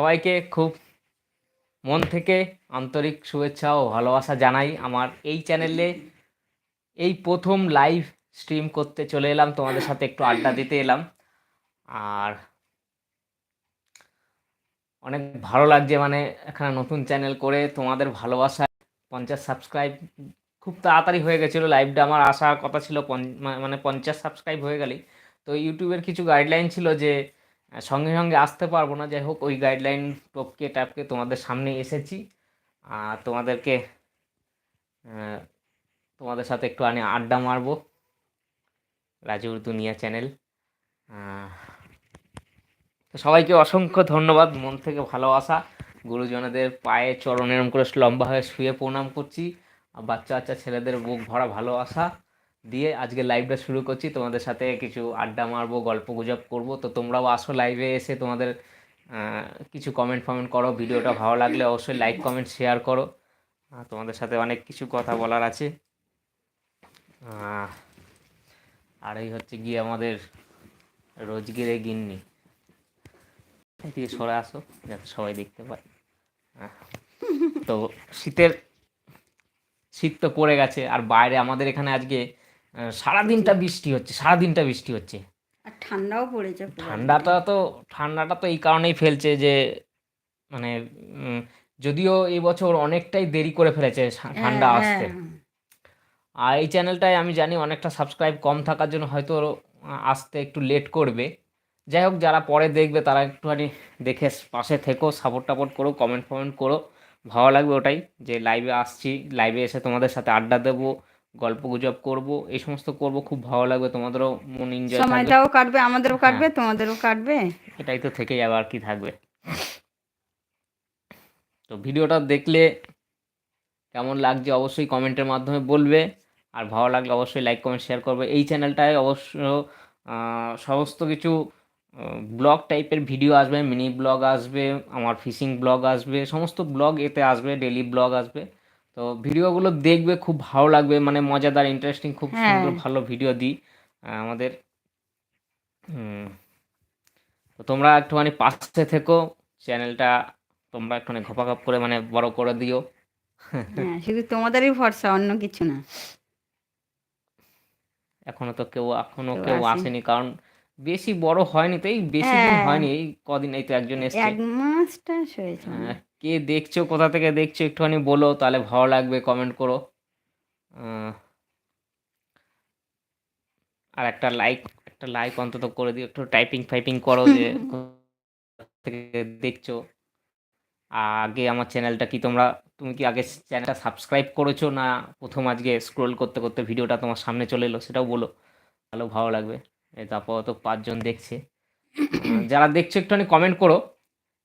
সবাইকে খুব মন থেকে আন্তরিক শুভেচ্ছা ও ভালোবাসা জানাই আমার এই চ্যানেলে। এই প্রথম লাইভ স্ট্রিম করতে চলে এলাম, তোমাদের সাথে একটু আড্ডা দিতে এলাম। আর অনেক ভালো লাগছে মানে এখানে নতুন চ্যানেল করে তোমাদের ভালোবাসা। পঞ্চাশ সাবস্ক্রাইব খুব তাড়াতাড়ি হয়ে গেছিল লাইভটা আমার আসার কথা ছিল মানে পঞ্চাশ সাবস্ক্রাইব হয়ে গেলেই। তো ইউটিউবের কিছু গাইডলাইন ছিল যে সঙ্গে সঙ্গে আসতে পারব না। যাই হোক, ওই গাইডলাইন টপকে টাপকে তোমাদের সামনে এসেছি। আর তোমাদেরকে তোমাদের সাথে একটু আনি আড্ডা মারবো। রাজুর দুনিয়া চ্যানেল তো সবাইকে অসংখ্য ধন্যবাদ। মন থেকে ভালোবাসা। গুরুজনদের পায়ে চরণে এরম করে লম্বা হয়ে শুয়ে প্রণাম করছি। আর বাচ্চা বাচ্চা ছেলেদের বুক ভরা ভালোবাসা। দিয়ে আজকে লাইভটা শুরু করছি। তোমাদের সাথে কিছু আড্ডা মারবো, গল্প গুজব করব। তো তোমরাও আসো লাইভে এসে তোমাদের কিছু কমেন্ট ফমেন্ট করো। ভিডিওটা ভালো লাগলে অবশ্যই লাইক কমেন্ট শেয়ার করো। তোমাদের সাথে অনেক কিছু কথা বলার আছে। আর এই হচ্ছে গিয়ে আমাদের রোজগিরে গিন্নি। এদিকে সরে আসো, যাতে সবাই দেখতে পায়। তো শীতের, শীত তো পড়ে গেছে। আর বাইরে আমাদের এখানে আজকে সারাদিনটা বৃষ্টি হচ্ছে সারাদিনটা বৃষ্টি হচ্ছে। আর ঠান্ডাও পড়েছে ঠান্ডাটা তো ঠান্ডাটা তো এই কারণেই ফেলছে যে মানে যদিও এই বছর অনেকটাই দেরি করে ফেলেছে ঠান্ডা হ্যাঁ, আসতে। হ্যাঁ। আর এই চ্যানেলটায় আমি জানি অনেকটা সাবস্ক্রাইব কম থাকার জন্য হয়তো আসতে একটু লেট করবে। যাই হোক যারা পরে দেখবে তারা একটুখানি দেখে পাশে থেকো সাপোর্ট টাপোর্ট করো কমেন্ট ফমেন্ট করো। ভালো লাগবে ওটাই যে লাইভে আসছি লাইভে এসে তোমাদের সাথে আড্ডা দেবো। গল্প গুজব করব এই সমস্ত করব খুব ভালো লাগবে তোমাদেরও মন এনজয় সময়টাও কাটবে আমাদেরও হ্যাঁ। কাটবে তোমাদেরও কাটবে। এটাই তো থেকে যাবে আর কি থাকবে। তো ভিডিওটা দেখলে কেমন লাগছে অবশ্যই কমেন্টের মাধ্যমে বলবে আর ভালো লাগলে অবশ্যই লাইক কমেন্ট শেয়ার করবে। এই চ্যানেলটায় অবশ্য সমস্ত কিছু ব্লগ টাইপের ভিডিও আসবে মিনি ব্লগ আসবে আমার ফিশিং ব্লগ আসবে সমস্ত ব্লগ এতে আসবে ডেলি ব্লগ আসবে। তো ভিডিওগুলো দেখবে খুব ভালো লাগবে মানে মজাদার ইন্টারেস্টিং খুব হ্যাঁ। সুন্দর ভালো ভিডিও দিই আমাদের তো তোমরা একটুখানি পাশে থেকো চ্যানেলটা তোমরা একটুখানি ঘপাঘপ করে মানে বড় করে দিও হ্যাঁ শুধু তোমাদেরই ভরসা অন্য কিছু না এখনও তো কেউ এখনও কেউ আসেনি। কারণ বেশি বড় হয়নি তো এই বেশি দিন হ্যাঁ। হয়নি এই কদিন এই তো একজন এসছে এক মাসটা হয়েছে আহ, কে দেখছ কোথা থেকে দেখছ একটুখানি বলো তাহলে ভালো লাগবে কমেন্ট করো। আর একটা লাইক একটা লাইক অন্তত করে দিও একটু টাইপিং ফাইপিং করো যে থেকে দেখছ। আগে আমার চ্যানেলটা কি তোমরা তুমি কি আগে চ্যানেলটা সাবস্ক্রাইব করেছ না প্রথম আজকে স্ক্রোল করতে করতে ভিডিওটা তোমার সামনে চলে এলো সেটাও বলো ভালো ভালো লাগবে। এই তো পাঁচজন দেখছে। যারা দেখছ একটুখানি কমেন্ট করো।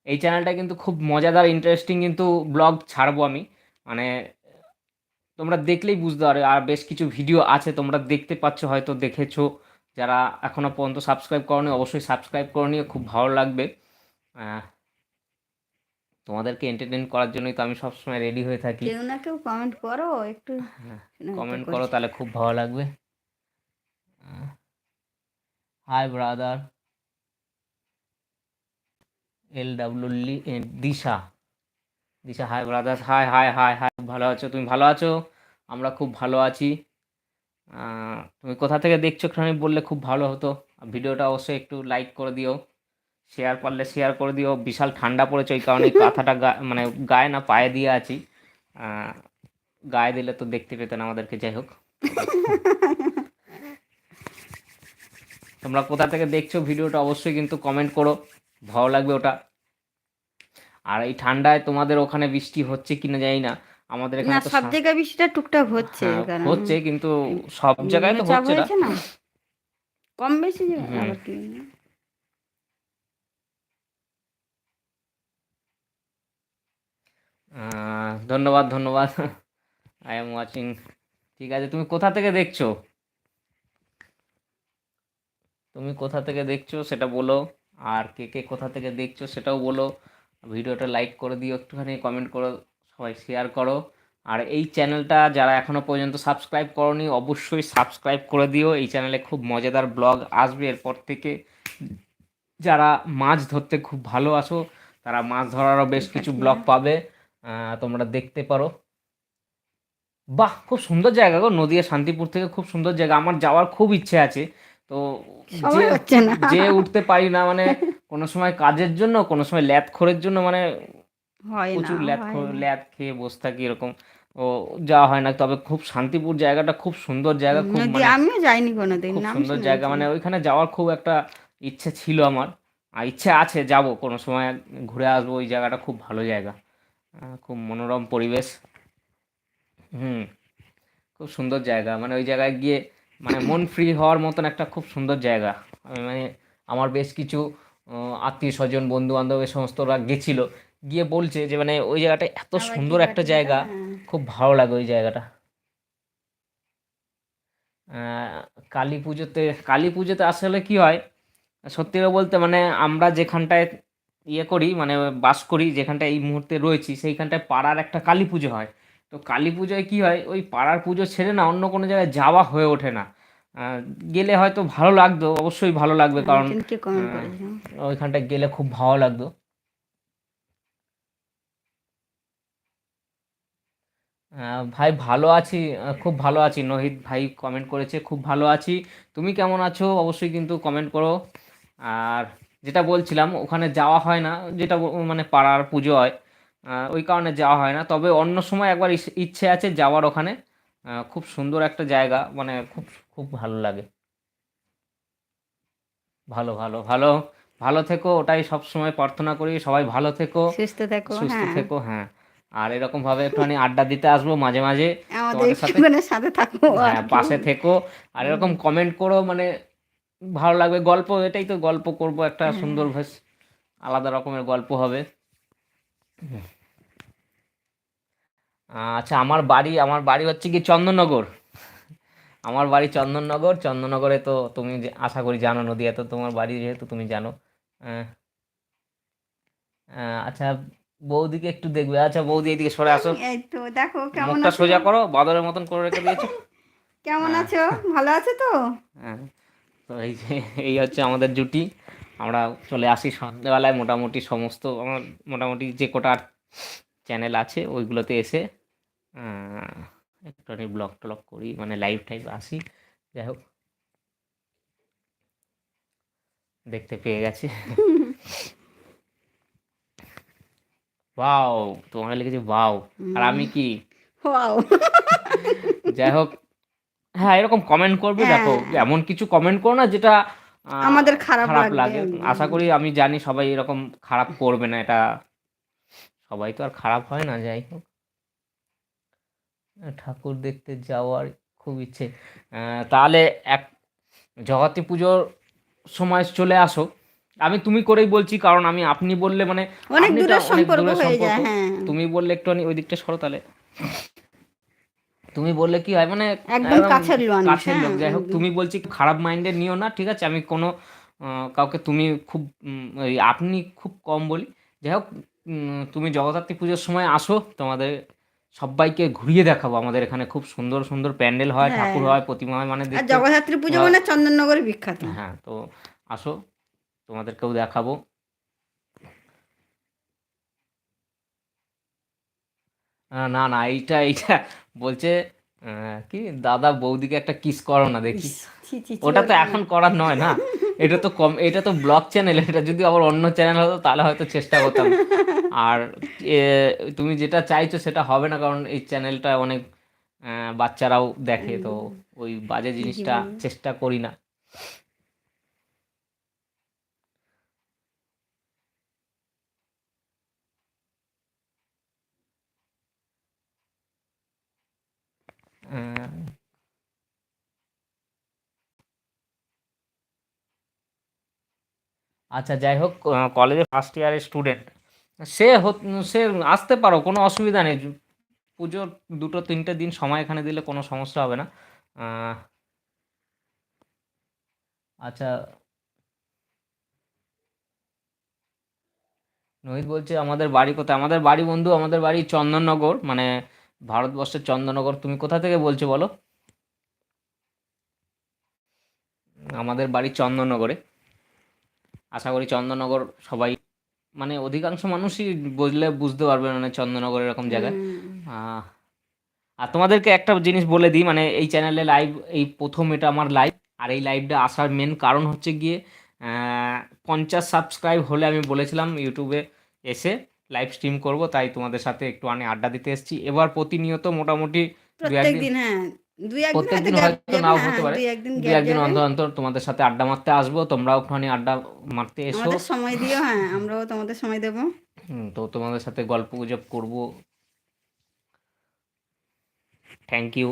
এই চ্যানেলটা কিন্তু খুব মজাদার ইন্টারেস্টিং কিন্তু ব্লগ ছাড়বো আমি। মানে তোমরা দেখলেই বুঝতে পারবে। আর বেশ কিছু ভিডিও আছে তোমরা দেখতে পাচ্ছ হয়তো দেখেছ। যারা এখনও পর্যন্ত সাবস্ক্রাইব করনি অবশ্যই সাবস্ক্রাইব করে নিও খুব ভালো লাগবে। তোমাদেরকে এন্টারটেন করার জন্যই তো আমি সবসময় রেডি হয়ে থাকি। কেউ না কেউ কমেন্ট করো একটু হ্যাঁ, কমেন্ট করো। তাহলে খুব ভালো লাগবে। Hi brother L W Disha. Disha hi brothers hi hi hi hi ভালো আছো? তুমি ভালো আছো? আমরা খুব ভালো আছি। তুমি কোথা থেকে দেখছ একটুখানি বললে খুব ভালো হতো। ভিডিওটা অবশ্যই একটু লাইক করে দিও। শেয়ার পারলে শেয়ার করে দিও। বিশাল ঠান্ডা পড়েছে ওই কারণে কাঁথাটা গা- মানে গায়ে না পায়ে দিয়ে আছি। গায়ে দিলে তো দেখতে পেতেন আমাদেরকে, যাই হোক। তোমরা কোথা থেকে দেখছ ভিডিওটা অবশ্যই কিন্তু কমেন্ট করো। ভালো লাগবে ওটা। আর এই ঠান্ডায় তোমাদের ওখানে বৃষ্টি হচ্ছে কিনা জানি না। আমাদের এখানে তো সব জায়গায় বৃষ্টিটা টুকটাক হচ্ছে হ্যাঁ, হচ্ছে কিন্তু সব জায়গায় তো হচ্ছে না। কম বেশি ধন্যবাদ ধন্যবাদ। আই এম ওয়াচিং ঠিক আছে তুমি কোথা থেকে দেখছ? তুমি কোথা থেকে দেখছ সেটা বলো। আর কে কে কোথা থেকে দেখছ সেটাও বলো। ভিডিওটা লাইক করে দিও একটুখানি কমেন্ট করো, সবাই শেয়ার করো। আর এই চ্যানেলটা যারা এখনও পর্যন্ত সাবস্ক্রাইব করনি, অবশ্যই সাবস্ক্রাইব করে দিও। এই চ্যানেলে খুব মজাদার ব্লগ আসবে এরপর থেকে। যারা মাছ ধরতে খুব ভালো ভালোবাসো তারা মাছ ধরারও বেশ কিছু ব্লগ পাবে। তোমরা দেখতে পারো। বাহ, খুব সুন্দর জায়গা গো। নদিয়া শান্তিপুর থেকে খুব সুন্দর জায়গা। আমার যাওয়ার খুব ইচ্ছে আছে। তো যে উঠতে পারি না মানে কোনো সময় কাজের জন্য কোনো সময় ল্যাদ খোরের জন্য মানে প্রচুর ল্যাদ হয় খো- খেয়ে বসে থাকি এরকম। ও যাওয়া হয় না। তবে খুব শান্তিপুর জায়গাটা খুব সুন্দর জায়গা খুব মানে আমিও যাইনি কোনোদিন খুব সুন্দর জায়গা। মানে ওইখানে যাওয়ার খুব একটা ইচ্ছে ছিল আমার। আর ইচ্ছে আছে যাব কোনো সময় ঘুরে আসব। ওই জায়গাটা খুব ভালো জায়গা। খুব মনোরম পরিবেশ। হুম খুব সুন্দর জায়গা। মানে ওই জায়গায় গিয়ে মানে মন ফ্রি হওয়ার মতন একটা খুব সুন্দর জায়গা। আমি মানে আমার বেশ কিছু আত্মীয় স্বজন বন্ধু বান্ধব এ সমস্তরা গেছিল। গিয়ে বলছে যে মানে ওই জায়গাটা এত সুন্দর একটা জায়গা হ্যাঁ। খুব ভালো লাগে ওই জায়গাটা। কালী পুজোতে কালী পুজোতে আসলে কি হয় সত্যি বলতে মানে আমরা যেখানটায় ইয়ে করি মানে বাস করি যেখানটায় এই মুহূর্তে রয়েছি সেইখানটায় পাড়ার একটা কালী পুজো হয়। তো কালী পুজোয় কি হয়? ওই পাড়ার পুজো ছেড়ে না অন্য কোনো জায়গায় যাওয়া হয়ে ওঠে না। গেলে হয়তো ভালো লাগতো অবশ্যই ভালো লাগবে কারণ আহ, করেছে ওইখানটায় গেলে খুব ভালো লাগতো। ভাই ভালো আছি খুব ভালো আছি। নহিত ভাই কমেন্ট করেছে খুব ভালো আছি। তুমি কেমন আছো? অবশ্যই কিন্তু কমেন্ট করো। আর যেটা বলছিলাম ওখানে যাওয়া হয় না যেটা মানে পাড়ার পুজো হয়। ওই কারণে যাওয়া হয় না। তবে অন্য সময় একবার ইচ্ছে আছে যাওয়ার ওখানে। খুব সুন্দর একটা জায়গা মানে খুব খুব ভালো লাগে। ভালো ভালো ভালো। ভালো থেকো ওটাই সব সময় প্রার্থনা করি। সবাই ভালো থেকো। সুস্থ থেকো সুস্থ হ্যাঁ। থেকো হ্যাঁ। আর এরকম ভাবে একটুখানি আড্ডা দিতে আসব মাঝে মাঝে। তোমাদের সাথে থাকো হ্যাঁ পাশে থেকো। আর এরকম কমেন্ট করো মানে ভালো লাগবে। গল্প এটাই তো গল্প করব একটা হ্যাঁ। সুন্দর বেশ আলাদা রকমের গল্প হবে। আচ্ছা আমার বাড়ি আমার বাড়ি হচ্ছে কি চন্দননগর। আমার বাড়ি চন্দননগর। চন্দননগরে তো তুমি যে- আশা করি জানো নদীয়া তো তোমার বাড়ি যেহেতু তুমি জানো। আহ, আচ্ছা বৌদিকে একটু দেখবে। আচ্ছা বৌদি এদিকে সরে আসো। এই তো দেখো কেমন মুখটা সোজা করো বাদরের মতন করে রেখে দিয়েছ। কেমন হ্যাঁ। আছো? ভালো আছো তো? হ্যাঁ। তো এই যে এই হচ্ছে আমাদের জুটি। আমরা চলে আসি সন্ধ্যেবেলায়। মোটামুটি সমস্ত আমার মোটামুটি যে কটা চ্যানেল আছে ওইগুলোতে এসে একটুখানি ব্লগ টলগ করি মানে লাইভ টাইভ আসি যাই হোক। দেখতে পেয়ে গেছে। বাও তোমাকে লিখেছি বাও আর আমি কি? ওয়াও যাই হোক হ্যাঁ এরকম কমেন্ট করবে দেখো হ্যাঁ। এমন কিছু কমেন্ট করো না যেটা আমাদের খারাপ খারাপ লাগে। আশা করি আমি জানি সবাই এরকম খারাপ করবে না এটা সবাই তো আর খারাপ হয় না যাই হোক। ঠাকুর দেখতে যাওয়ার খুব ইচ্ছে। তাহলে এক জগতী পুজোর সময় চলে আসো। আমি তুমি করেই বলছি কারণ আমি আপনি বললে মানে অনেক দূরের সম্পর্ক হয়ে যায় হ্যাঁ। তুমি বললে একটুখানি ওই দিকটা সরো তাহলে। তুমি বললে কি হয় মানে একদম কাছের কাছের লোক। হ্যাঁ, যাই হোক তুমি বলছি খারাপ মাইন্ডে নিও না ঠিক আছে? আমি কোনো কাউকে তুমি খুব আপনি খুব কম বলি। যাই হোক তুমি জগদ্ধাত্রী পুজোর সময় আসো তোমাদের সবাইকে ঘুরিয়ে দেখাবো। আমাদের এখানে খুব সুন্দর সুন্দর প্যান্ডেল হয় হ্যাঁ। ঠাকুর হয় প্রতিমা হয় মানে জগদ্ধাত্রী পুজো। মানে চন্দননগরে বিখ্যাত। হ্যাঁ তো আসো তোমাদেরকেও দেখাবো। না না এইটা এইটা বলছে আহ, কি? দাদা বৌদিকে একটা কিস করো না দেখি। ওটা তো এখন করার নয় না? এটা তো কম এটা তো ব্লগ চ্যানেল এটা যদি আবার অন্য চ্যানেল হতো তাহলে হয়তো চেষ্টা করতাম। আর তুমি যেটা চাইছো সেটা হবে না কারণ এই চ্যানেলটা অনেক বাচ্চারাও দেখে তো ওই বাজে জিনিসটা চেষ্টা করি না। আচ্ছা যাই হোক কলেজে ফার্স্ট ইয়ারের স্টুডেন্ট সে সে আসতে পারো, কোনো অসুবিধা নেই। পুজোর দুটো, তিনটে দিন সময় এখানে দিলে কোনো সমস্যা হবে না। আচ্ছা। রোহিত বলছে, আমাদের বাড়ি কোথায়? আমাদের বাড়ি বন্ধু, আমাদের বাড়ি চন্দননগর মানে ভারতবর্ষের চন্দননগর। তুমি কোথা থেকে বলছো বলো? আমাদের বাড়ি চন্দননগরে। আশা করি চন্দননগর সবাই মানে অধিকাংশ মানুষই বুঝলে বুঝতে পারবে মানে চন্দননগর এরকম জায়গায়। আর তোমাদেরকে একটা জিনিস বলে দিই মানে এই চ্যানেলে লাইভ এই প্রথম এটা আমার লাইভ আর এই লাইভটা আসার মেন কারণ হচ্ছে গিয়ে পঞ্চাশ সাবস্ক্রাইব হলে আমি বলেছিলাম ইউটিউবে এসে লাইভ স্ট্রিম করব তাই তোমাদের সাথে একটু আমি আড্ডা দিতে এসেছি। এবার প্রতিনিয়ত মোটামুটি হ্যাঁ দুই একদিন হয়তো নাও হ্যাঁ হতে পারে। দুই একদিন দু গ্যাপ একদিন যাবে অন্তর অন্তর তোমাদের সাথে আড্ডা মারতে আসব তোমরাও ওখানে আড্ডা মারতে এসো। আমাদের সময় দিও হ্যাঁ আমরাও তোমাদের সময় দেবো। তো তোমাদের সাথে গল্প গুজব করব। থ্যাংক ইউ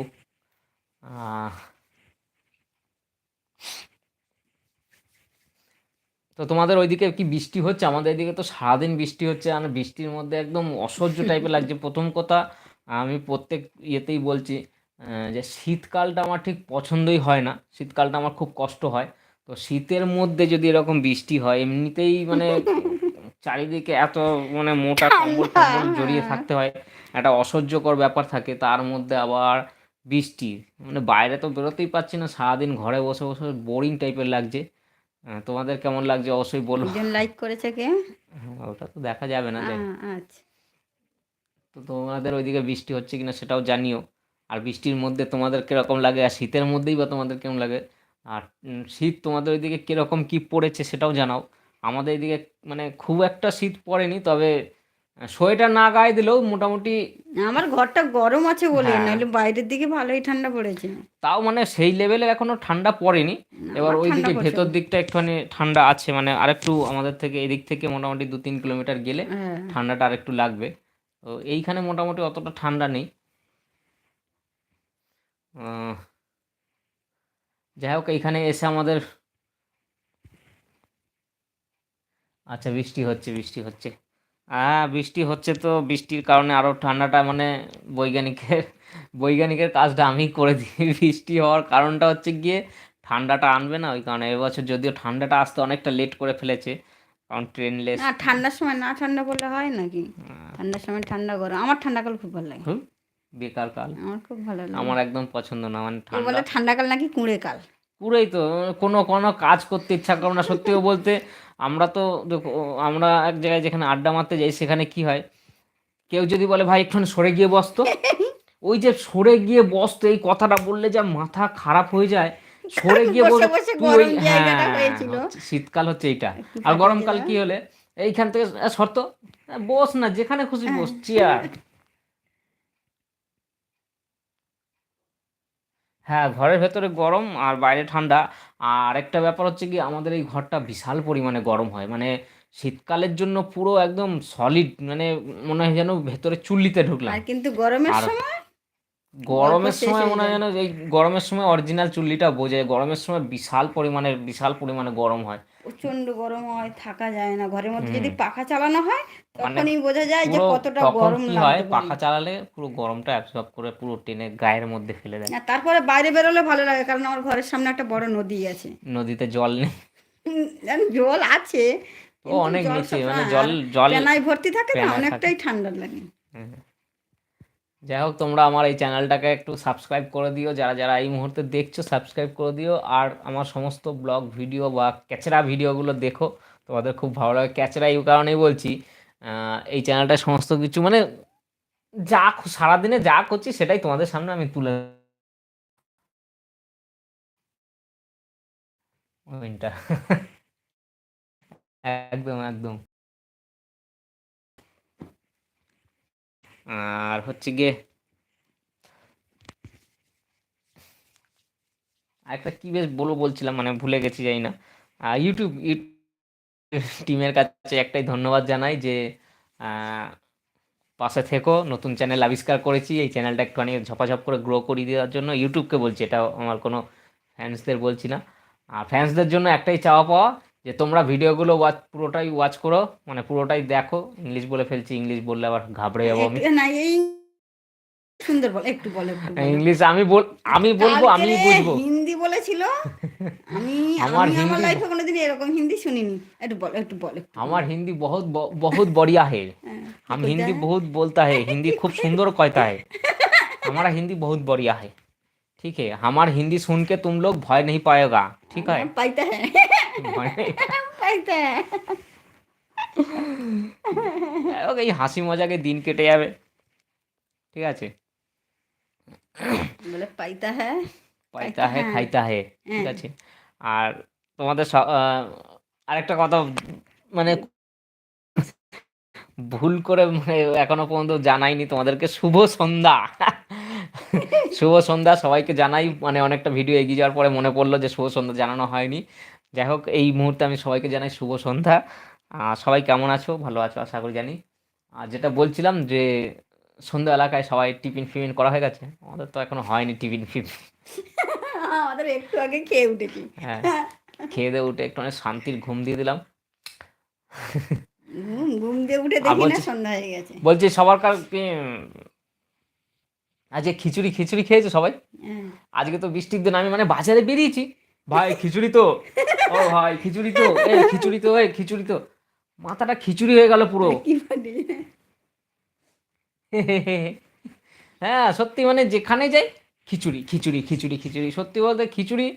তো তোমাদের ওইদিকে কি বৃষ্টি হচ্ছে? আমাদের এদিকে তো সারাদিন বৃষ্টি হচ্ছে আর বৃষ্টির মধ্যে একদম অসহ্য টাইপের লাগছে। প্রথম কথা আমি প্রত্যেক ইয়েতেই বলছি যে শীতকালটা আমার ঠিক পছন্দই হয় না। শীতকালটা আমার খুব কষ্ট হয়। তো শীতের মধ্যে যদি এরকম বৃষ্টি হয় এমনিতেই মানে চারিদিকে এত মানে মোটা কম্বল টম্বল জড়িয়ে থাকতে হয়। একটা অসহ্যকর ব্যাপার থাকে। তার মধ্যে আবার বৃষ্টি। মানে বাইরে তো বেরোতেই পারছি না। সারাদিন ঘরে বসে বসে বোরিং টাইপের লাগছে। তোমাদের কেমন লাগছে? অবশ্যই বলো। লাইক করেছে কে? ওটা তো দেখা যাবে না আচ্ছা। তো তোমাদের ওইদিকে বৃষ্টি হচ্ছে কিনা সেটাও জানিও। আর বৃষ্টির মধ্যে তোমাদের কীরকম লাগে? আর শীতের মধ্যেই বা তোমাদের কেমন লাগে? আর শীত তোমাদের ওইদিকে কীরকম কি পড়েছে সেটাও জানাও। আমাদের এদিকে মানে খুব একটা শীত পড়েনি তবে সোয়েটার না গায়ে দিলেও মোটামুটি আমার ঘরটা গরম আছে বলে হ্যাঁ। নাহলে বাইরের দিকে ভালোই ঠান্ডা পড়েছে। তাও মানে সেই লেভেলে এখনও ঠান্ডা পড়েনি। এবার ওই পড়ছে। ভেতর দিকটা একটুখানি ঠান্ডা আছে মানে আরেকটু আমাদের থেকে এদিক থেকে মোটামুটি দু তিন কিলোমিটার গেলে হ্যাঁ। ঠান্ডাটা আরেকটু লাগবে। তো এইখানে মোটামুটি অতটা ঠান্ডা নেই। যাই হোক এইখানে এসে আমাদের আচ্ছা বৃষ্টি হচ্ছে বৃষ্টি হচ্ছে। হ্যাঁ বৃষ্টি হচ্ছে তো বৃষ্টির কারণে আরও ঠান্ডাটা মানে বৈজ্ঞানিকের বৈজ্ঞানিকের কাজটা আমি করে দিই। বৃষ্টি হওয়ার কারণটা হচ্ছে গিয়ে ঠান্ডাটা আনবে না ওই কারণে এবছর যদিও ঠান্ডাটা আসতে অনেকটা লেট করে ফেলেছে কারণ ট্রেনলেস না ঠান্ডার সময় না ঠান্ডা বললে হয় নাকি? ঠান্ডার সময় ঠান্ডা গরম আমার ঠান্ডা ঠান্ডাকাল খুব ভালো লাগে। বেকার কাল। আমার খুব ভালো লাগে। আমার একদম পছন্দ না মানে ঠান্ডা। বলে ঠান্ডাকাল নাকি কুঁড়ে কাল? পুরোই তো কোনো কোনো কাজ করতে ইচ্ছা করে না। সত্যিও বলতে আমরা তো দেখো আমরা এক জায়গায় যেখানে আড্ডা মারতে যাই সেখানে কি হয়? কেউ যদি বলে ভাই একটু সরে গিয়ে বসতো ওই যে সরে গিয়ে বসতো এই কথাটা বললে যা মাথা খারাপ হয়ে যায়। সরে গিয়ে বসে হ্যাঁ। শীতকাল হচ্ছে এইটা। আর গরমকাল কি হলে? এইখান থেকে শর্ত বস না যেখানে খুশি বস চেয়ার হ্যাঁ ঘরের ভেতরে গরম আর বাইরে ঠান্ডা। আর একটা ব্যাপার হচ্ছে কি আমাদের এই ঘরটা বিশাল পরিমাণে গরম হয়। মানে শীতকালের জন্য পুরো একদম সলিড মানে মনে হয় যেন ভেতরে চুল্লিতে ঢুকলাম। আর কিন্তু গরমের সময়? গরমের সময় মনে হয় যেন এই গরমের সময় অরিজিনাল চুল্লিটা বোঝে গরমের সময় বিশাল পরিমাণে বিশাল পরিমাণে গরম হয়। প্রচণ্ড গরম হয় থাকা যায় না। ঘরের মধ্যে যদি পাখা চালানো হয় মানে তখনই বোঝা যায় যে কতটা গরম হয় পাখা চালালে পুরো গরমটা অ্যাবজর্ব করে পুরো টেনে গায়ের মধ্যে ফেলে দেয়। আর তারপরে বাইরে বেরোলে ভালো লাগে কারণ আমার ঘরের সামনে একটা বড় নদী আছে। নদীতে জল নেই। জল আছে ও অনেক নিচে মানে জল জল ভর্তি থাকে না অনেকটাই ঠান্ডা লাগে। যাই হোক, তোমরা আমার এই চ্যানেলটাকে একটু সাবস্ক্রাইব করে দিও। যারা যারা এই মুহূর্তে দেখছ সাবস্ক্রাইব করে দিও। আর আমার সমস্ত ব্লগ ভিডিও বা ক্যাচরা ভিডিওগুলো দেখো। তোমাদের খুব ভালো লাগে। ক্যাচরা এই কারণেই বলছি এই চ্যানেলটায় সমস্ত কিছু মানে যা সারাদিনে যা করছি সেটাই তোমাদের সামনে আমি তুলে একদম একদম। আর হচ্ছে গিয়ে আরেকটা কি বেশ বলব বলছিলাম মানে ভুলে গেছি জানি না। ইউটিউব টিমের কাছে একটাই ধন্যবাদ জানাই যে পাশে থেকো, নতুন চ্যানেল আবিষ্কার করেছি। এই চ্যানেলটা একটুখানি ঝপাঝপ করে গ্রো করিয়ে দেওয়ার জন্য ইউটিউবকে বলছি এটা আমার কোনো ফ্যান্সদের বলছি না। আর ফ্যান্সদের জন্য একটাই চাওয়া পাওয়া যে তোমরা ভিডিওগুলো ওয়াচ পুরোটাই ওয়াচ করো মানে পুরোটাই দেখো ইংলিশ বলে ফেলছি ইংলিশ বললে আবার ঘাবড়ে যাব আমি। সুন্দর বল একটু বলে ইংলিশ আমি বল আমি বলব আমি বুঝব। হিন্দি বলেছিল আমি আমার আমার লাইফে কোনোদিন এরকম হিন্দি শুনিনি। একটু বল একটু বল আমার হিন্দি বহুত বহুত বড়িয়া হে। হ্যাঁ, আমি হিন্দি বহুত বলতা হে হিন্দি খুব সুন্দর কয়তা হে। আমার হিন্দি বহুত বড়িয়া হে। ठीक है हमार हिंदी सुन के तुम लोग भय नहीं पाएगा ठीक है পাইতে হ্যাঁ भय नहीं- পাইতে হ্যাঁ যাই হোক, এই হাসি মজাকে দিন কেটে যাবে ঠিক আছে বলে পাইতা হ্যাঁ পাইতা হে হ্যাঁ। খাইতা হে ঠিক হ্যাঁ। আছে আর তোমাদের স- আহ, আরেকটা কথা মানে ভুল করে মানে এখনো পর্যন্ত জানাইনি তোমাদেরকে শুভ সন্ধ্যা শুভ সন্ধ্যা সবাইকে জানাই। মানে অনেকটা ভিডিও এগিয়ে যাওয়ার পরে মনে পড়ল যে শুভ সন্ধ্যা জানানো হয়নি। যাই হোক এই মুহূর্তে আমি সবাইকে জানাই শুভ সন্ধ্যা। সবাই কেমন আছো? ভালো আছো আশা করি জানি। আর যেটা বলছিলাম যে সন্ধ্যা এলাকায় সবাই টিফিন ফিফিন করা হয়ে গেছে? আমাদের তো এখনও হয়নি টিফিন ফিফিন। আমাদের একটু আগে খেয়ে উঠেছি। হ্যাঁ খেয়ে দিয়ে উঠে একটু অনেক শান্তির ঘুম দিয়ে দিলাম। ঘুম ঘুম দিয়ে উঠে দেখি না সন্ধ্যা হয়ে গেছে। বলছি সবার কার কি- আজকে খিচুড়ি খিচুড়ি খেয়েছো সবাই হ্যাঁ। আজকে তো বৃষ্টির দিন আমি মানে বাজারে বেরিয়েছি ভাই খিচুড়ি তো ও ভাই খিচুড়ি তো এই খিচুড়ি তো এই খিচুড়ি তো মাথাটা খিচুড়ি হয়ে গেল পুরো কি পাটি হ্যাঁ সত্যি মানে যেখানে যাই খিচুড়ি খিচুড়ি খিচুড়ি খিচুড়ি সত্যি বলতে খিচুড়ি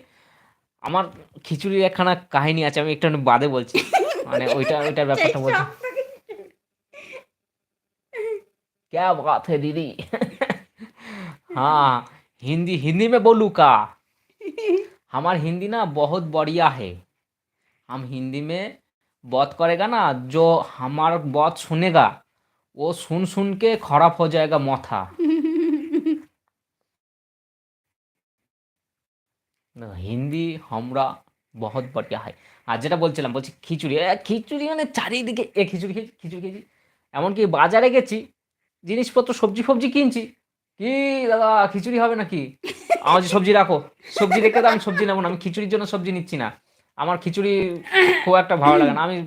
আমার খিচুড়ির একখানা কাহিনী আছে আমি একটু বাদে বলছি মানে ওইটা ওইটার ব্যাপারটা বলছি क्या बात है दीदी हाँ हिंदी हिंदी में बोलू का हमार हिंदी ना बहुत बढ़िया है हम हिंदी में बात करेगा ना जो हमार बात सुनेगा वो सुन सुन के खराब हो जाएगा माथा হিন্দি আমরা বহুত বড়িয়া হয় আর যেটা বলছিলাম বলছি খিচুড়ি এ, খিচুড়ি মানে চারিদিকে এ খিচুড়ি খেয়েছি খিচুড়ি খেয়েছি এমনকি বাজারে গেছি জিনিসপত্র সবজি ফবজি কিনছি কি দাদা খিচুড়ি হবে নাকি? আমার যে সবজি রাখো। সবজি রেখে তো আমি সবজি নেব না আমি খিচুড়ির জন্য সবজি নিচ্ছি না। আমার খিচুড়ি খুব একটা ভালো লাগে না। আমি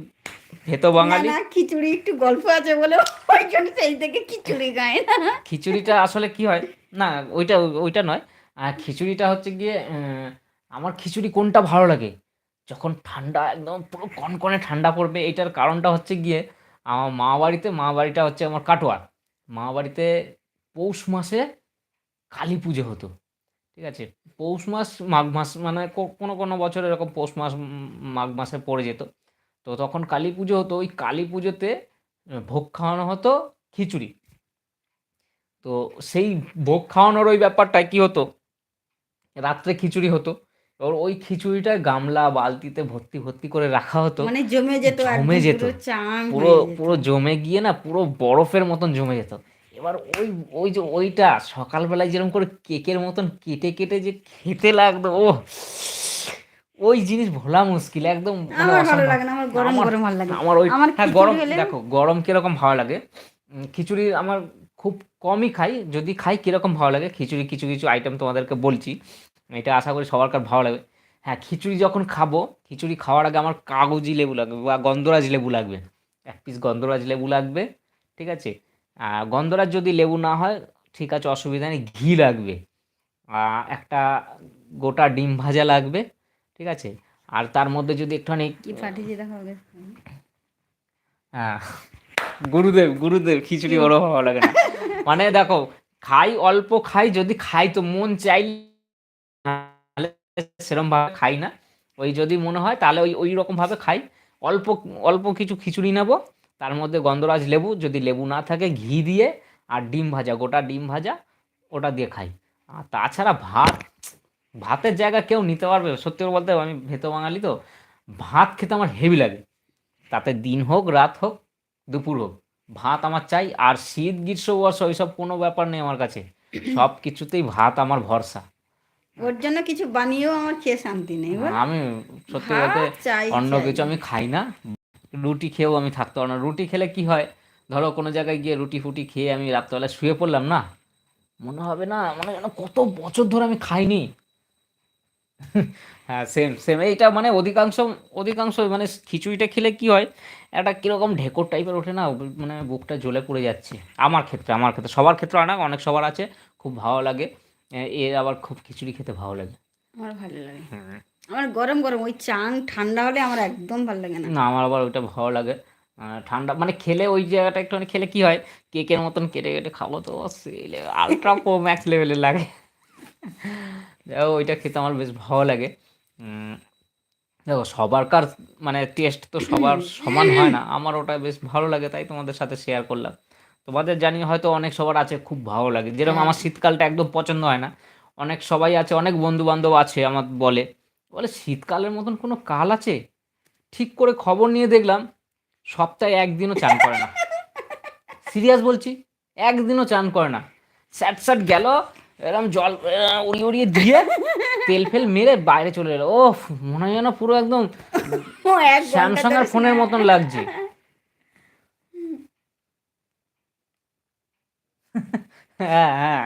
ভেতো বাঙালি। খিচুড়ি একটু গল্প আছে বলে ওই জন্য সেই থেকে খিচুড়ি গায় না। খিচুড়িটা আসলে কি হয়? না ওইটা ওইটা নয়। আর খিচুড়িটা হচ্ছে গিয়ে আমার খিচুড়ি কোনটা ভালো লাগে? যখন ঠান্ডা একদম পুরো কনকনে ঠান্ডা পড়বে এটার কারণটা হচ্ছে গিয়ে আমার মা বাড়িতে মা বাড়িটা হচ্ছে আমার কাটোয়ার মা বাড়িতে পৌষ মাসে কালী পুজো হতো ঠিক আছে? পৌষ মাস মাঘ মাস মানে কোনো কোনো বছর এরকম পৌষ মাস মাঘ মাসে পড়ে যেত। তো তখন কালী পুজো হতো ওই কালী পুজোতে ভোগ খাওয়ানো হতো খিচুড়ি। তো সেই ভোগ খাওয়ানোর ওই ব্যাপারটায় কি হতো? রাত্রে খিচুড়ি হতো। এবার ওই খিচুড়িটা গামলা বালতিতে ভর্তি ভর্তি করে রাখা হতো। মানে জমে যেত জমে যেত। পুরো পুরো জমে গিয়ে না পুরো বরফের মতন জমে যেত। এবার ওই ওই যে ওইটা সকালবেলায় যেরকম করে কেকের মতন কেটে কেটে যে খেতে লাগতো ও ওই জিনিস ভোলা মুশকিল একদম মানে আমার ভালো লাগে না আমার গরম গরম ভালো লাগে। আমার ওই হ্যাঁ খিচুড়ি গরম দেখো গরম কীরকম ভালো লাগে? খিচুড়ি আমার খুব কমই খাই যদি খাই কীরকম ভালো লাগে? খিচুড়ি কিছু কিছু আইটেম তোমাদেরকে বলছি। এটা আশা করি সবার কার ভালো লাগবে। হ্যাঁ খিচুড়ি যখন খাব খিচুড়ি খাওয়ার আগে আমার কাগজি লেবু লাগবে বা গন্ধরাজ লেবু লাগবে। এক পিস গন্ধরাজ লেবু লাগবে ঠিক আছে? গন্ধরাজ যদি লেবু না হয় ঠিক আছে অসুবিধা নেই ঘি লাগবে। একটা গোটা ডিম ভাজা লাগবে ঠিক আছে? আর তার মধ্যে যদি একটুখানি হ্যাঁ গুরুদেব গুরুদেব খিচুড়ি ওরও ভালো লাগে না। মানে দেখো খাই অল্প খাই যদি খাই তো মন চাই সেরকম ভাবে খাই না। ওই যদি মনে হয় তাহলে ওই ওই রকম ভাবে খাই। অল্প অল্প কিছু খিচুড়ি নেব তার মধ্যে গন্ধরাজ লেবু যদি লেবু না থাকে ঘি দিয়ে আর ডিম ভাজা গোটা ডিম ভাজা ওটা দিয়ে খাই। আর তাছাড়া ভাত ভাতের জায়গা কেউ নিতে পারবে সত্যি বলতে আমি ভেতো বাঙালি তো ভাত খেতে আমার হেভি লাগে। তাতে দিন হোক রাত হোক দুপুর হোক ভাত আমার চাই। আর শীত গ্রীষ্ম বর্ষা ওইসব কোনো ব্যাপার নেই আমার কাছে। সব কিছুতেই ভাত আমার ভরসা। ওর জন্য কিছু বানিয়েও আমার খেয়ে শান্তি নেই আমি সত্যি বলতে চাই অন্য কিছু আমি খাই না। রুটি খেয়েও আমি থাকতে পারব না। রুটি খেলে কি হয়? ধরো কোনো জায়গায় গিয়ে রুটি ফুটি খেয়ে আমি রাত্রেবেলা শুয়ে পড়লাম না? মনে হবে না মানে যেন কত বছর ধরে আমি খাইনি। হ্যাঁ সেম সেম এইটা মানে অধিকাংশ অধিকাংশ মানে খিচুড়িটা খেলে কি হয়? একটা কীরকম ঢেকর টাইপের ওঠে না মানে বুকটা জ্বলে পড়ে যাচ্ছে। আমার ক্ষেত্রে আমার ক্ষেত্রে সবার ক্ষেত্রে হয় না অনেক সবার আছে খুব ভালো লাগে। এর আবার খুব খিচুড়ি খেতে ভালো লাগে। আমার ভালো লাগে। আমার গরম গরম ওই চাং ঠান্ডা হলে আমার একদম ভালো লাগে না। না আমার আবার ওইটা ভালো লাগে। ঠান্ডা মানে খেলে ওই জায়গাটা একটুখানি খেলে কি হয় কেকের মতন কেটে কেটে খাব তো আলট্রা প্রো ম্যাক্স লেভেলের লাগে। ওইটা খেতে আমার বেশ ভালো লাগে। দেখো সবারকার মানে টেস্ট তো সবার সমান হয় না। আমার ওটা বেশ ভালো লাগে তাই তোমাদের সাথে শেয়ার করলাম। তোমাদের জানি হয়তো অনেক সবার আছে খুব ভালো লাগে। যেরকম আমার শীতকালটা একদম পছন্দ হয় না। অনেক সবাই আছে অনেক বন্ধু বান্ধব আছে আমার বলে। বলে শীতকালের মতন কোনো কাল আছে? ঠিক করে খবর নিয়ে দেখলাম সপ্তাহে একদিনও চান করে না। সিরিয়াস বলছি একদিনও চান করে না। স্যাট স্যাট গেল এরকম জল উড়িয়ে উড়িয়ে দিয়ে তেল ফেল মেরে বাইরে চলে এলো। ও মনে হয় যেন পুরো একদম স্যামসাং এর ফোনের মতন লাগছে। হ্যাঁ হ্যাঁ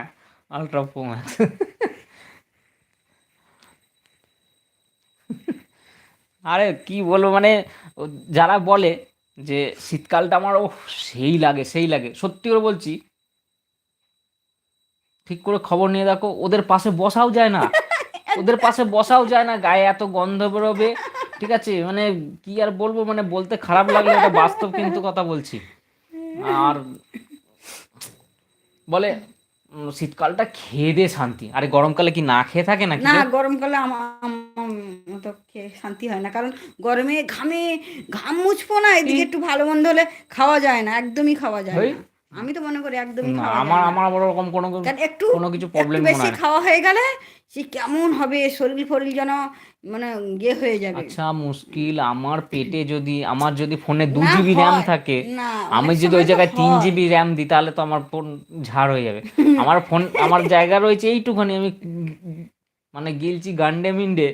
আলট্রা প্রো ম্যাক্স আরে কি বলব মানে যারা বলে যে শীতকালটা আমার ও সেই লাগে সেই লাগে। সত্যি করে বলছি, ঠিক করে খবর নিয়ে দেখো, ওদের পাশে বসাও যায় না। ওদের পাশে বসাও যায় না, গায়ে এত গন্ধ বেরোবে, ঠিক আছে? মানে কি আর বলব মানে বলতে খারাপ লাগল এটা বাস্তব কিন্তু কথা বলছি। আর বলে শীতকালটা খেয়ে দে শান্তি। আরে গরমকালে কি না খেয়ে থাকে নাকি না গরমকালে আমার আমার মতো খেয়ে শান্তি হয় না। কারণ গরমে ঘামে ঘাম মুছবো না এদিকে একটু ভালো মন্দ হলে খাওয়া যায় না একদমই খাওয়া যায় না। আমি তো মনে করি একদমই আমার আমার আবার ওরকম কোনো কারণ একটু কোনো কিছু প্রবলেম বেশি খাওয়া হয়ে গেলে সে কেমন হবে শরীর ফরিল যেন মানে ইয়ে হয়ে যাবে। আচ্ছা মুশকিল। আমার পেটে যদি আমার যদি ফোনে দু জিবি র্যাম থাকে আমি যদি ওই জায়গায় তিন জিবি র্যাম দিই তাহলে তো আমার ফোন ঝাড় হয়ে যাবে। আমার ফোন আমার জায়গা রয়েছে এইটুখানি আমি মানে গিলছি গান্ডে মিন্ডে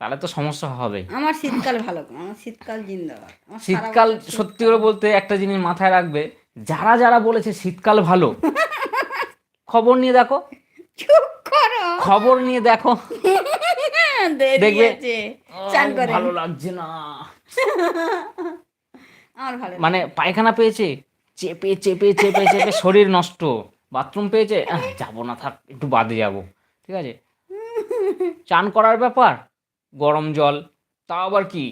তাহলে তো সমস্যা হবে। আমার শীতকাল ভালো আমার শীতকাল জিন্দাবাদ। শীতকাল সত্যি করে বলতে একটা জিনিস মাথায় রাখবে যারা যারা বলেছে শীতকাল ভালো খবর নিয়ে দেখো। চুপ করো। খবর নিয়ে দেখো। দেখবে? চান করে। ভালো লাগছে না। আমার ভালো মানে পায়খানা পেয়েছে চেপে চেপে চেপে চেপে শরীর নষ্ট। বাথরুম পেয়েছে? যাব না থাক একটু বাদে যাব ঠিক আছে? চান করার ব্যাপার? গরম জল। তাও আবার কি?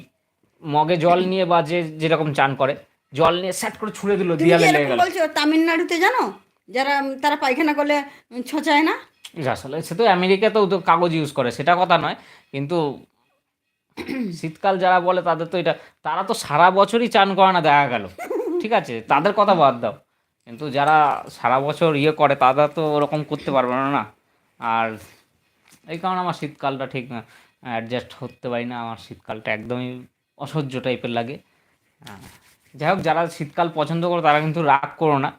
মগে জল নিয়ে বা যে যেরকম চান করে। জল নিয়ে স্যাট করে ছুঁড়ে দিল দিয়ালে লেগে গেল। বলছো তামিলনাড়ুতে জানো? যারা, তারা পায়খানা করলে ছোঁচায় না? আসলে সে তো আমেরিকাতেও তো কাগজ ইউজ করে, সেটা কথা নয়। কিন্তু শীতকাল যারা বলে তাদের তো এটা, তারা তো সারা বছরই চান করে না, দেখা গেল। ঠিক আছে, তাদের কথা বাদ দাও। কিন্তু যারা সারা বছর ইয়ে করে, তারা তো ওরকম করতে পারবে না না। আর এই কারণে আমার শীতকালটা ঠিক অ্যাডজাস্ট করতে পারি না, আমার শীতকালটা একদমই অসহ্য টাইপের লাগে। যাই হোক, যারা শীতকাল পছন্দ করো, তারা কিন্তু রাগ করো না।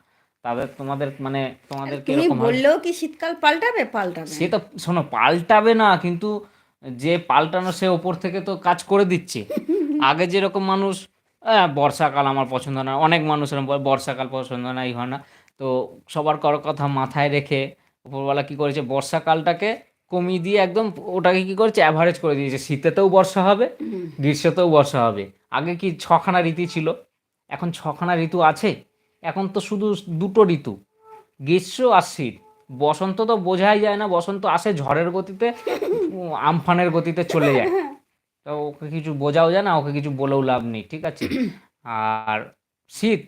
তাদের তোমাদের মানে তোমাদের তুমি কীরকম বললেও কি শীতকাল পাল্টাবে? পাল্টাবে। সে তো শোনো পাল্টাবে না কিন্তু যে পাল্টানো সে ওপর থেকে তো কাজ করে দিচ্ছে। আগে যেরকম মানুষ "আহ, বর্ষাকাল আমার পছন্দ না অনেক মানুষ এরকম বর্ষাকাল পছন্দ না এই হয় না। তো সবার কারও কথা মাথায় রেখে উপরওয়ালা কি করেছে বর্ষাকালটাকে কমিয়ে দিয়ে একদম ওটাকে কি করেছে অ্যাভারেজ করে দিয়েছে। শীতেতেও বর্ষা হবে। গ্রীষ্মতেও বর্ষা হবে। আগে কি ছখানা ঋতু ছিল? এখন ছখানা ঋতু আছে? এখন তো শুধু দুটো ঋতু, গ্রীষ্ম আর শীত। বসন্ত তো বোঝাই যায় না, বসন্ত আসে ঝড়ের গতিতে, আমফানের গতিতে চলে যায়। তো ওকে কিছু বোঝাও যায় না, ওকে কিছু বলেও লাভ নেই, ঠিক আছে? আর শীত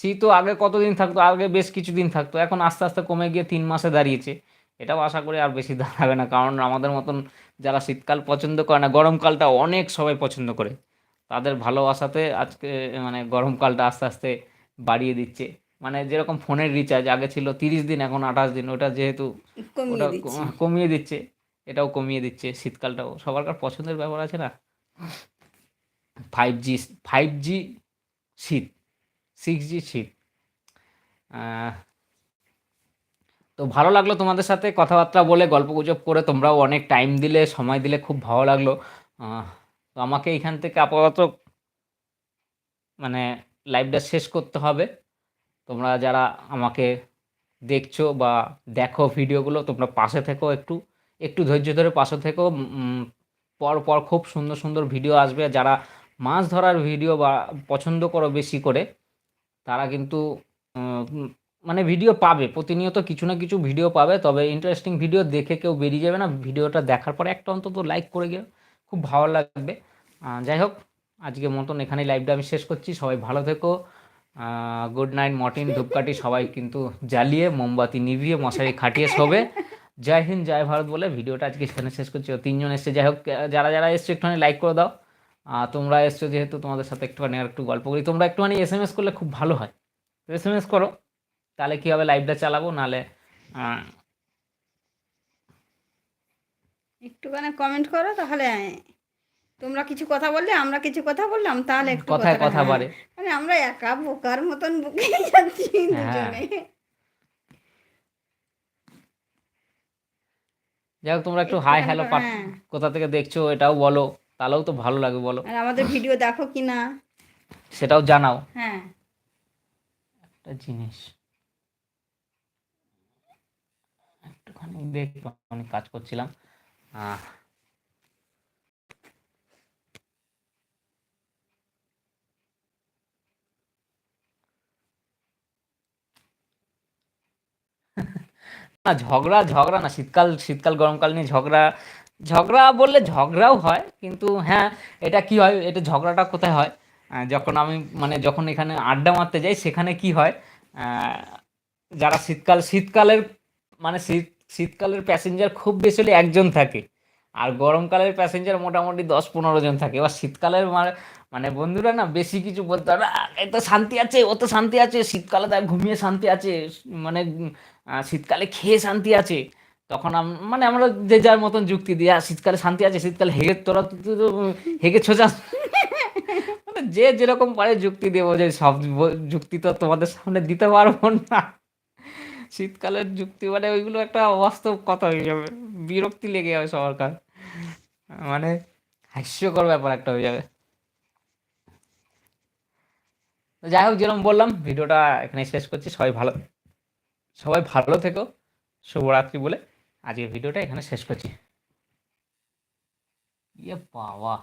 শীতও আগে কতদিন থাকতো? আগে বেশ কিছুদিন থাকতো, এখন আস্তে আস্তে কমে গিয়ে তিন মাসে দাঁড়িয়েছে। এটাও আশা করি আর বেশি দাঁড়াবে না, কারণ আমাদের মতন যারা শীতকাল পছন্দ করে না, গরমকালটা অনেক সবাই পছন্দ করে। তাদের ভালোবাসাতে আজকে মানে গরমকালটা আস্তে আস্তে বাড়িয়ে দিচ্ছে। মানে যেরকম ফোনের রিচার্জ আগে ছিল তিরিশ দিন এখন আঠাশ দিন ওটা যেহেতু কমিয়ে ওটা কমিয়ে দিচ্ছে এটাও কমিয়ে দিচ্ছে শীতকালটাও। সবার কার পছন্দের ব্যাপার আছে না? ফাইভ জি ফাইভ জি শীত সিক্স জি শীত। তো ভালো লাগল তোমাদের সাথে কথাবার্তা বলে গল্প গুজব করে। তোমরাও অনেক টাইম দিলে সময় দিলে খুব ভালো লাগল। তো আমাকে এখান থেকে আপাতত মানে লাইভটা শেষ করতে হবে। তোমরা যারা আমাকে দেখছ বা দেখো ভিডিওগুলো তোমরা পাশে থেকো একটু। একটু ধৈর্য ধরে পাশে থেকো। পর পর খুব সুন্দর সুন্দর ভিডিও আসবে। যারা মাছ ধরার ভিডিও বা পছন্দ করো বেশি করে, তারা কিন্তু মানে ভিডিও পাবে। প্রতিনিয়ত কিছু না কিছু ভিডিও পাবে। তবে ইন্টারেস্টিং ভিডিও দেখে কেউ বেরিয়ে যাবে না। ভিডিওটা দেখার পরে একটা অন্তত লাইক করে গেলে খুব ভালো লাগবে। যাই হোক আজকে মতন এখানেই লাইভটা আমি শেষ করছি। সবাই ভালো থেকো। গুড নাইট মর্টিন ধূপকাঠি সবাই কিন্তু জ্বালিয়ে মোমবাতি নিভিয়ে মশারি খাটিয়ে শোবে। জয় হিন্দ জয় ভারত বলে ভিডিওটা আজকে এখানে শেষ করছি। তিনজন এসছে। যাই হোক যারা যারা এসছে একটুখানি লাইক করে দাও। আহ, তোমরা এসছো যেহেতু তোমাদের সাথে একটুখানি আর একটু গল্প করি। তোমরা একটুখানি এস এম এস করলে খুব ভালো হয়। এস এম এস করো। তাহলে কী হবে? লাইভটা চালাবো নাহলে একটুখানি কমেন্ট করো তাহলে তোমরা কিছু কথা বললে আমরা কিছু কথা বললাম তাহলে একটু কথায় কথাটা- কথা হ্যাঁ। মানে আমরা একা বোকার মতন বুকে যাচ্ছি হ্যাঁ। দুজনে। যাই হোক তোমরা একটু হাই হ্যালো হ্যাঁ। কোথা থেকে দেখছ এটাও বলো তাহলেও তো ভালো লাগে বলো। আর আমাদের ভিডিও দেখো কি না। সেটাও জানাও। হ্যাঁ। একটা জিনিস। একটুখানি আমি কাজ করছিলাম। আহ, না, ঝগড়া ঝগড়া না, শীতকাল শীতকাল, গরমকাল নিয়ে ঝগড়া। ঝগড়া বললে ঝগড়াও হয়, কিন্তু হ্যাঁ এটা কি হয়, এটা ঝগড়াটা কোথায় হয়? যখন আমি মানে যখন এখানে আড্ডা মারতে যাই, সেখানে কি হয়? যারা শীতকাল, শীতকালের মানে শীত, শীতকালের প্যাসেঞ্জার খুব বেশি হলে একজন থাকে। আর গরমকালের প্যাসেঞ্জার মোটামুটি দশ পনেরো জন থাকে। এবার শীতকালের মানে বন্ধুরা না, বেশি কিছু বলতে না এই শান্তি আছে, ও তো শান্তি আছে, শীতকালে তার ঘুমিয়ে শান্তি আছে মানে শীতকালে খেয়ে শান্তি আছে। তখন মানে আমরা যে যার মতন যুক্তি "আহ, শীতকালে শান্তি আছে শীতকালে হেগে তোরা হেগে ছোচা। মানে যে যেরকম পারে যুক্তি দেবো যে সব যুক্তি তো তোমাদের সামনে দিতে পারব না। শীতকালের যুক্তি মানে ওইগুলো একটা অবাস্তব কথা হয়ে যাবে। বিরক্তি লেগে যাবে সবার কাছে। মানে হাস্যকর ব্যাপার একটা হয়ে যাবে। যাই হোক যেরকম বললাম ভিডিওটা এখানে শেষ করছি। সবাই ভালো সবাই ভালো থেকো শুভরাত্রি বলে আজকের ভিডিওটা এখানে শেষ করছি ইয়ে বাবা?